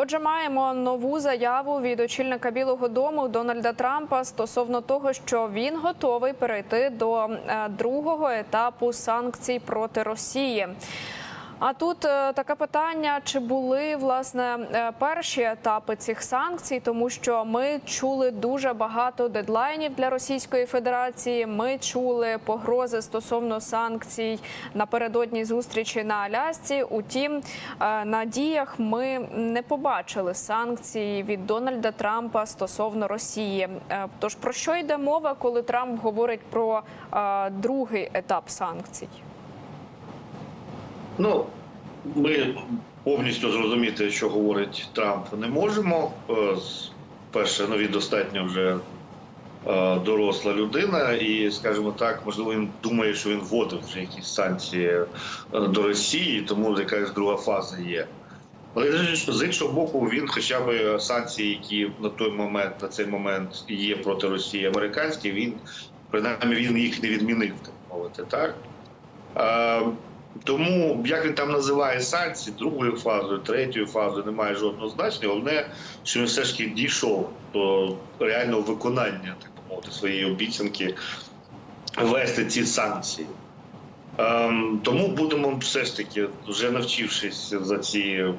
Отже, маємо нову заяву від очільника Білого Дому Дональда Трампа стосовно того, що він готовий перейти до е, другого етапу санкцій проти Росії. А тут е, таке питання: чи були власне е, перші етапи цих санкцій, тому що ми чули дуже багато дедлайнів для Російської Федерації. Ми чули погрози стосовно санкцій напередодні зустрічі на Алясці. Утім, е, на діях ми не побачили санкцій від Дональда Трампа стосовно Росії. Тож про що йде мова, коли Трамп говорить про другий етап санкцій? Ну, ми повністю зрозуміти, що говорить Трамп, не можемо. Е, Перше, ну він достатньо вже е, доросла людина, і, скажімо так, можливо, він думає, що він вводив вже якісь санкції е, до Росії, тому якась друга фаза є. Але з іншого боку, він хоча б санкції, які на той момент, на цей момент є проти Росії американські, він принаймні він їх не відмінив, так мовити, так? Тому як він там називає санкції другою фазою, третьою фазою, немає жодного значення. Головне, що він все ж таки дійшов до реального виконання, так би мовити, своєї обіцянки ввести ці санкції. Ем, тому будемо все ж таки, вже навчившись за ці,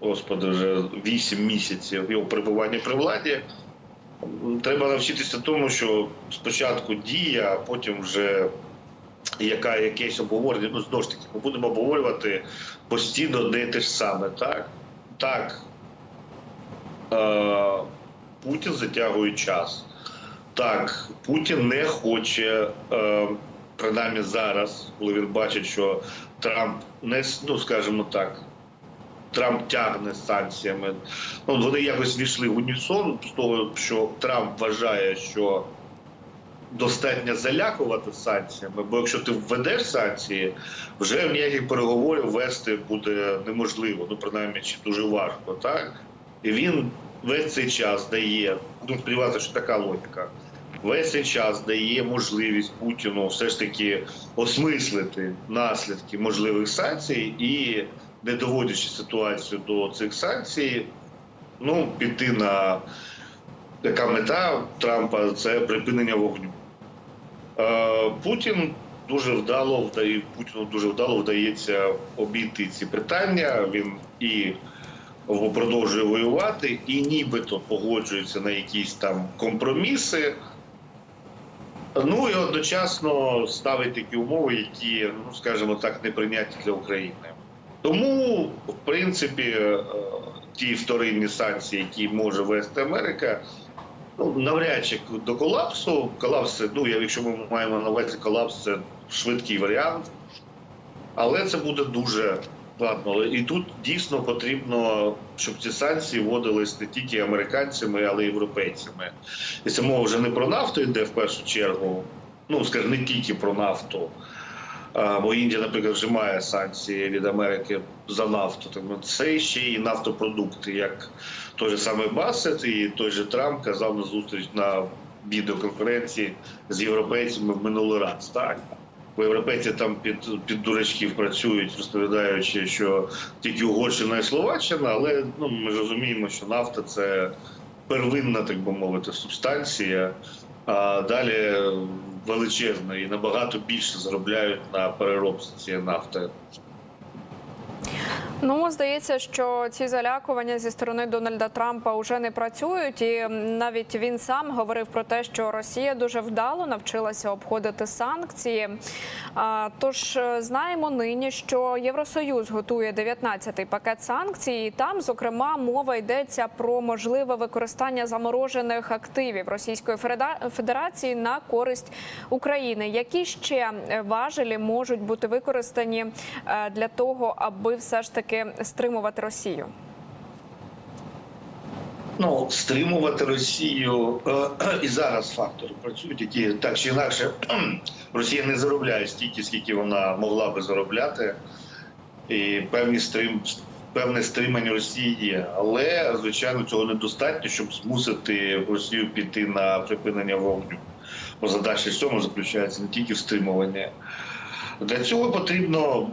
господи, вже 8 місяців його перебування при владі. Треба навчитися тому, що спочатку дія, а потім вже яка якесь обговорення. Ну знову ж таки, ми будемо обговорювати постійно і те ж саме. Так, так е, Путін затягує час. Так, Путін не хоче, е, принаймні зараз, коли він бачить, що Трамп не ну, скажімо так. Трамп тягне санкціями. Ну, вони якось війшли в унісон з того, що Трамп вважає, що достатньо залякувати санкціями, бо якщо ти введеш санкції, вже ніяких переговорів вести буде неможливо, ну принаймні чи дуже важко, так? І він весь цей час дає, ну сподіватися, що така логіка. Весь цей час дає можливість Путіну все ж таки осмислити наслідки можливих санкцій і, не доводячи ситуацію до цих санкцій, ну піти на така мета Трампа це припинення вогню. Е, Путін дуже вдало вдає Путіну дуже вдало вдається обійти ці питання. Він і продовжує воювати, і нібито погоджується на якісь там компроміси. Ну і одночасно ставить такі умови, які, ну скажімо так, неприйнятні для України. Тому, в принципі, е, ті вторинні санкції, які може вести Америка, ну навряд чи до колапсу. Колапс, ну якщо ми маємо на увазі колапс, це швидкий варіант, але це буде дуже складно. І тут дійсно потрібно, щоб ці санкції вводились не тільки американцями, але й європейцями. І це мова вже не про нафту йде в першу чергу. Ну скажімо, не тільки про нафту. Бо Індія, наприклад, вже має санкції від Америки за нафту. Тому це ще і нафтопродукти, як той же самий Басет і той же Трамп казав на зустріч на відеоконференції з європейцями в минулий раз. Так бо європейці там під під дурачків працюють, розповідаючи, що тільки Угорщина і Словаччина, але ну ми розуміємо, що нафта це первинна, так би мовити, субстанція. А далі величезна і набагато більше заробляють на переробці цієї нафти. Ну, здається, що ці залякування зі сторони Дональда Трампа вже не працюють, і навіть він сам говорив про те, що Росія дуже вдало навчилася обходити санкції. Тож е, знаємо нині, що Євросоюз готує 19-й пакет санкцій. і Там, зокрема, мова йдеться про можливе використання заморожених активів Російської Федерації на користь України. Які ще важелі можуть бути використані е, для того, аби все ж таки стримувати Росію? Ну, стримувати Росію е, і зараз фактори працюють, які так чи інакше Росія не заробляє стільки, скільки вона могла би заробляти, і певні стрим, певне стримання Росії є. Але звичайно цього недостатньо, щоб змусити Росію піти на припинення вогню. Бо задача цьому заключається не тільки в стримуванні. Для цього потрібно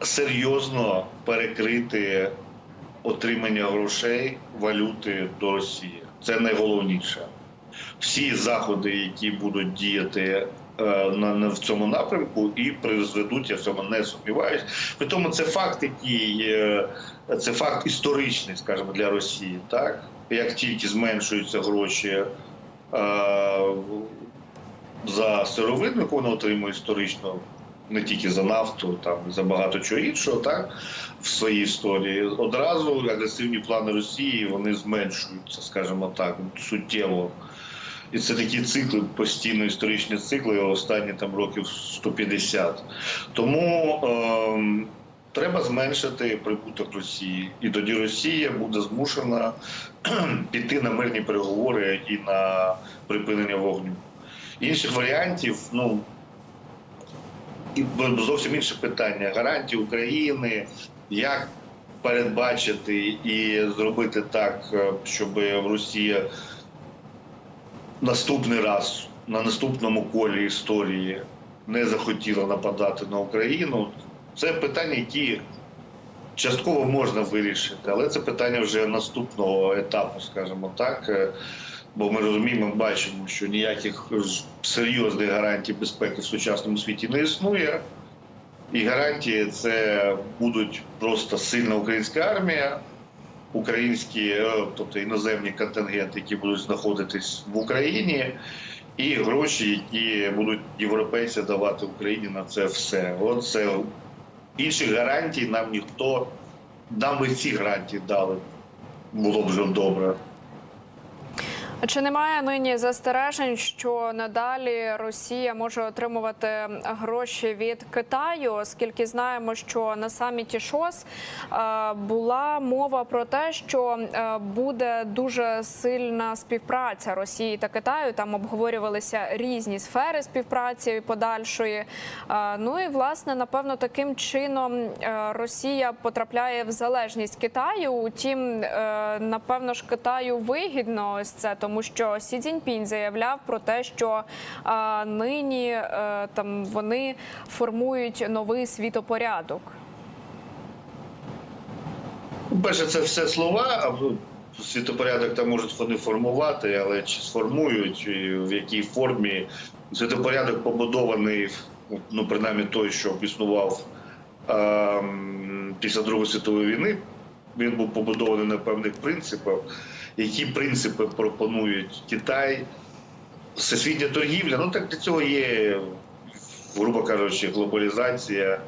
серйозно перекрити отримання грошей, валюти до Росії. Це найголовніше. Всі заходи, які будуть діяти е, на, в цьому напрямку, і призведуть, я в цьому не сумніваюсь. При тому це факт, який це факт історичний, скажімо, для Росії. Так як тільки зменшуються гроші е, за сировину, яку вона отримує історично, не тільки за нафту, там за багато чого іншого, так в своїй історії, одразу агресивні плани Росії вони зменшуються, скажімо так, суттєво. І це такі цикли, постійно історичні цикли, останні там років 150. Тому ем, треба зменшити прибуток Росії. І тоді Росія буде змушена піти на мирні переговори і на припинення вогню. Інших варіантів, ну і зовсім інше питання. Гарантії України, як передбачити і зробити так, е, щоб Росія наступний раз на наступному колі історії не захотіла нападати на Україну. Це питання, які частково можна вирішити, але це питання вже наступного етапу, скажімо так. Бо ми розуміємо, бачимо, що ніяких серйозних гарантій безпеки в сучасному світі не існує. І гарантії це будуть просто сильна українська армія, українські, е, тобто іноземні контингенти, які будуть знаходитись в Україні, і гроші, які будуть європейці давати Україні на це все. От інших гарантій нам ніхто нам би ці гарантії дали. Було б вже добре. Чи немає нині застережень, що надалі Росія може отримувати гроші від Китаю, оскільки знаємо, що на саміті ШОС е, була мова про те, що е, буде дуже сильна співпраця Росії та Китаю. Там обговорювалися різні сфери співпраці подальшої. Е, Ну і власне, напевно, таким чином Росія потрапляє в залежність Китаю. Утім, напевно ж, Китаю вигідно ось це, тому що Сі Цзіньпінь заявляв про те, що е, нині е, там вони формують новий світопорядок. Перше, це все слова. а Світопорядок там можуть вони формувати, але чи сформують, і в якій формі. Світопорядок побудований, ну принаймні той, що існував ем, після Другої світової війни. Він був побудований на певних принципах. Які принципи пропонують Китай? Всесвітня торгівля, ну так для цього є, грубо кажучи, глобалізація,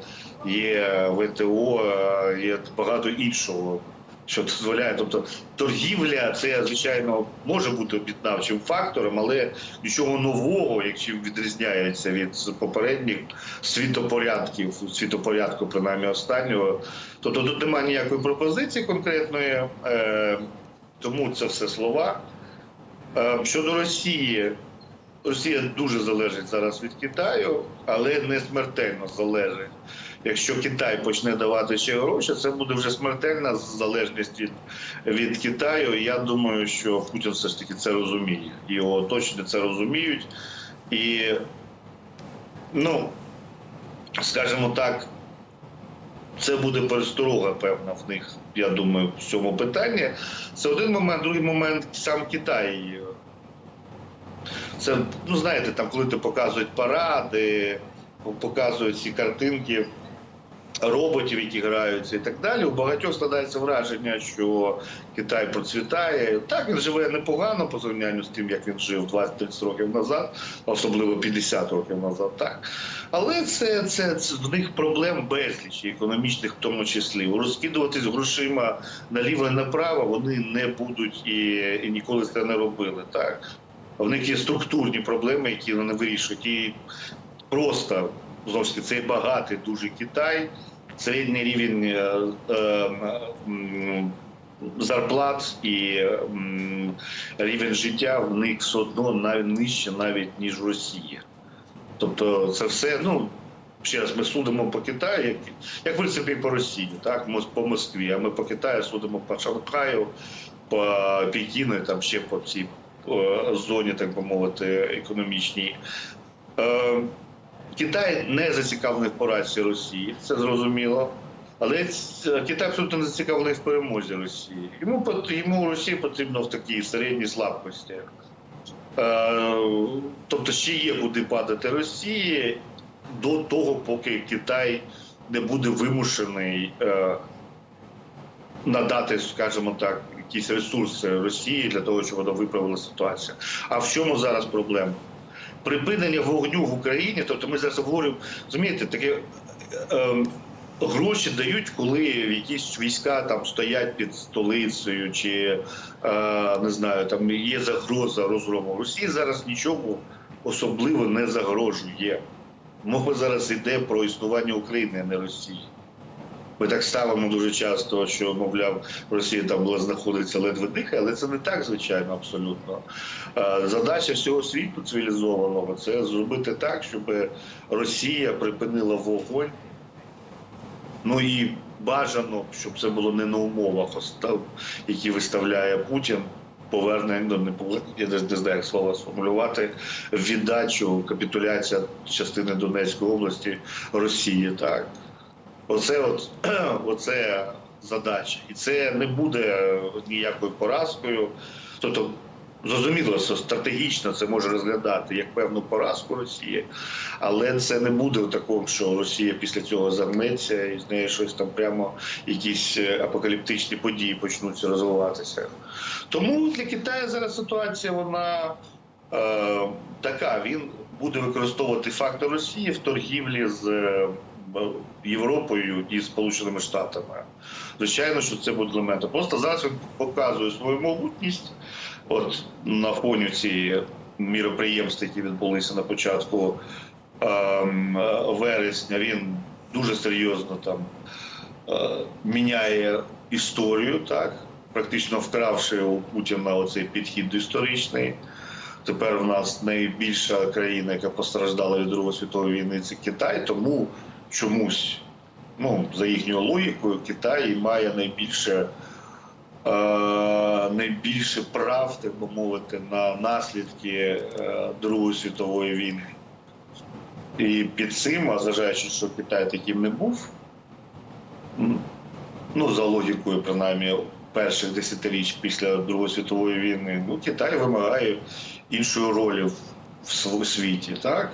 є ВТО, є багато іншого, що дозволяє. Тобто торгівля це, звичайно, може бути об'єднавчим фактором, але нічого нового, якщо відрізняється від попередніх світопорядків, світопорядку, принаймні останнього, тобто тут немає ніякої пропозиції конкретної, е, тому це все слова. Е, Щодо Росії, Росія дуже залежить зараз від Китаю, але не смертельно залежить. Якщо Китай почне давати ще гроші, це буде вже смертельна залежність від, від Китаю. Я думаю, що Путін все ж таки це розуміє. Його оточення це розуміють. І, ну, скажімо так, це буде пересторога, певна, в них, я думаю, в цьому питанні. Це один момент, другий момент сам Китай. Це, ну знаєте, там, коли ти показують паради, показують ці картинки роботів, які граються і так далі. У багатьох складається враження, що Китай процвітає. Так, він живе непогано по порівнянню з тим, як він жив 20-30 років назад, особливо 50 років назад. Так. Але це, це, це в них проблем безліч, економічних в тому числі. Розкидуватись грошима наліво і направо вони не будуть і, і ніколи це не робили. Так. В них є структурні проблеми, які вони вирішують. І просто таки, цей багатий дуже Китай, середній рівень е, е, зарплат і рівень життя в них все одно навіть нижче, навіть ніж в Росії. Тобто, це все, ну. Ще раз, ми судимо по Китаю, як, як в принципі по Росії, так, ми по Москві, а ми по Китаю судимо по Шанхаю, по Пекіну, там ще по цій е, зоні, так би мовити, економічній. Китай не зацікавлений в поразці Росії, це зрозуміло. Але Китай абсолютно не зацікавлений в перемозі Росії. Йому йому Росії потрібно в такій середній слабкості. Е, тобто ще є куди падати Росії до того, поки Китай не буде вимушений е, надати, скажімо так, якісь ресурси Росії для того, щоб вона виправила ситуацію. А в чому зараз проблема? Припинення вогню в Україні, тобто ми зараз говоримо, розумієте, таке. Е, Гроші дають, коли якісь війська там стоять під столицею, чи е, не знаю, там є загроза розгрому. Росії зараз нічого особливо не загрожує. Мова зараз йде про існування України, а не Росії. Ми так ставимо дуже часто, що, мовляв, Росія там була знаходиться ледве дихає, але це не так, звичайно, абсолютно. Е, Задача всього світу цивілізованого це зробити так, щоб Росія припинила вогонь. Ну і бажано, щоб це було не на умовах, які виставляє Путін. Повернення не я не знаю, як слово сформулювати віддачу, капітуляція частини Донецької області Росії. Так, оце от оце задача, і це не буде ніякою поразкою. Тобто, зрозуміло, що стратегічно це може розглядати як певну поразку Росії, але це не буде таким, що Росія після цього загнеться і з нею щось там прямо якісь е, апокаліптичні події почнуться розвиватися. Тому для Китаю зараз ситуація вона е, така. Він буде використовувати фактор Росії в торгівлі з е, Європою і Сполученими Штатами. Звичайно, що це буде елементом. Просто зараз він показує свою могутність. От на фоні цієї міроприємств, які відбулися на початку ем, вересня, він дуже серйозно там е, міняє історію, так практично вкравши у Путіна оцей підхід історичний. Тепер в нас найбільша країна, яка постраждала від Другої світової війни, це Китай. Тому чомусь, ну за їхньою логікою, Китай має найбільше, е, найбільше прав, так би мовити, на наслідки е, Другої світової війни. І під цим, а зважаючи, що Китай таким не був, ну за логікою, принаймні, перших десятиріч після Другої світової війни, ну Китай вимагає іншої ролі в, світі, так?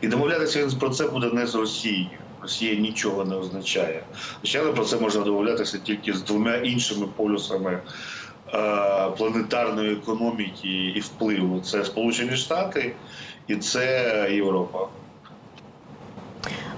І домовлятися він про це буде не з Росією. Росія нічого не означає. Звичайно, про це можна домовлятися тільки з двома іншими полюсами е, планетарної економіки і впливу: це Сполучені Штати і це Європа.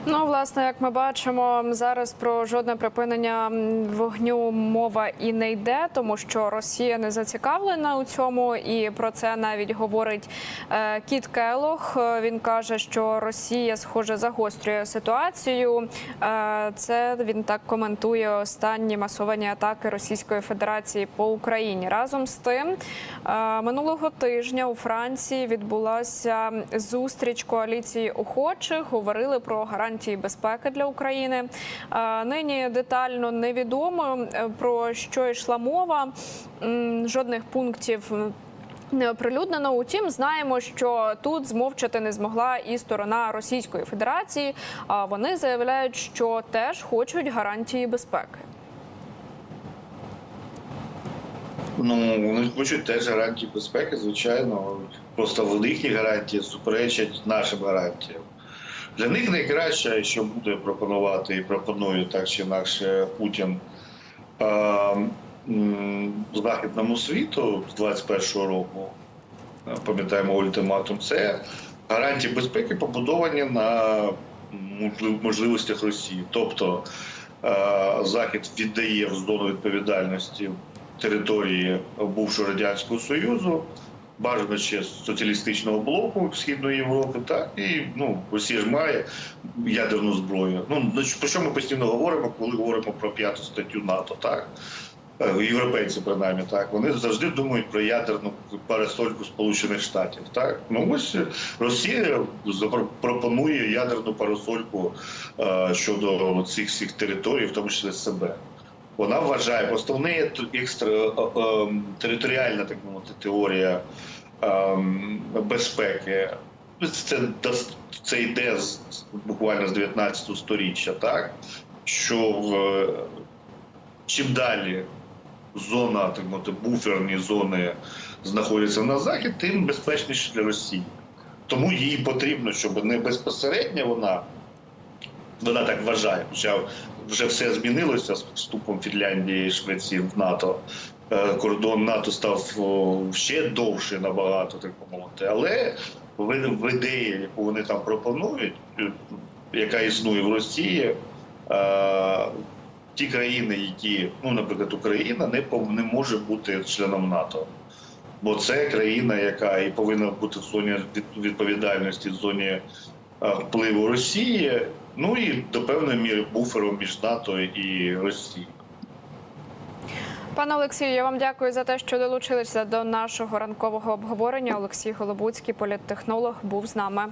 Ну, власне, як ми бачимо, зараз про жодне припинення вогню мова і не йде, тому що Росія не зацікавлена у цьому, і про це навіть говорить е, Кіт Келох. Е, Він каже, що Росія, схоже, загострює ситуацію. Е, це він так коментує останні масовані атаки Російської Федерації по Україні. Разом з тим, минулого тижня у Франції відбулася зустріч коаліції охочих. Говорили про гарантії безпеки для України. Нині детально невідомо е, про що йшла мова. Жодних пунктів. Не оприлюднено. Утім, знаємо, що тут змовчати не змогла і сторона Російської Федерації. А вони заявляють, що теж хочуть гарантії безпеки. Ну, вони хочуть теж гарантії безпеки, звичайно. Просто в їхні гарантії суперечать нашим гарантіям. Для них найкраще, що буде пропонувати і пропонує так чи інакше Путін е, західному світу з 21-го року. Е, Пам'ятаємо ультиматум, це гарантії безпеки побудовані на можливостях Росії. Тобто е, Захід віддає в зону відповідальності території бувшого радянського союзу, бажано ще соціалістичного блоку Східної Європи, так і ну Росія ж має ядерну зброю. Ну про що ми постійно говоримо, коли говоримо про п'яту статтю НАТО, так. Е, Європейці, принаймні, так вони завжди думають про ядерну парасольку Сполучених Штатів. Так ну ось Росія запро- пропонує ядерну парасольку е, щодо цих всіх територій, в тому числі себе. Вона вважає, просто в екстра е, е, територіальна так мовити теорія е, безпеки. Це, дос- це йде з, буквально з 19 сторіччя, так? що в, чим далі зона, так мовити, буферні зони знаходяться на захід, тим безпечніше для Росії. Тому їй потрібно, щоб не безпосередньо вона, вона так вважає, хоча вже все змінилося з вступом Фінляндії і Швеції в НАТО. Е, Кордон НАТО став ще довше набагато, так мовити. Але в, ідеї, яку вони там пропонують, е, яка існує в Росії, е, ті країни, які, ну, наприклад, Україна, не, не може бути членом НАТО. Бо це країна, яка і повинна бути в зоні від- відповідальності, в зоні впливу Росії, ну і до певної міри буфером між НАТО і Росією. Пане Олексію, я вам дякую за те, що долучилися до нашого ранкового обговорення. Олексій Голобуцький, політтехнолог, був з нами.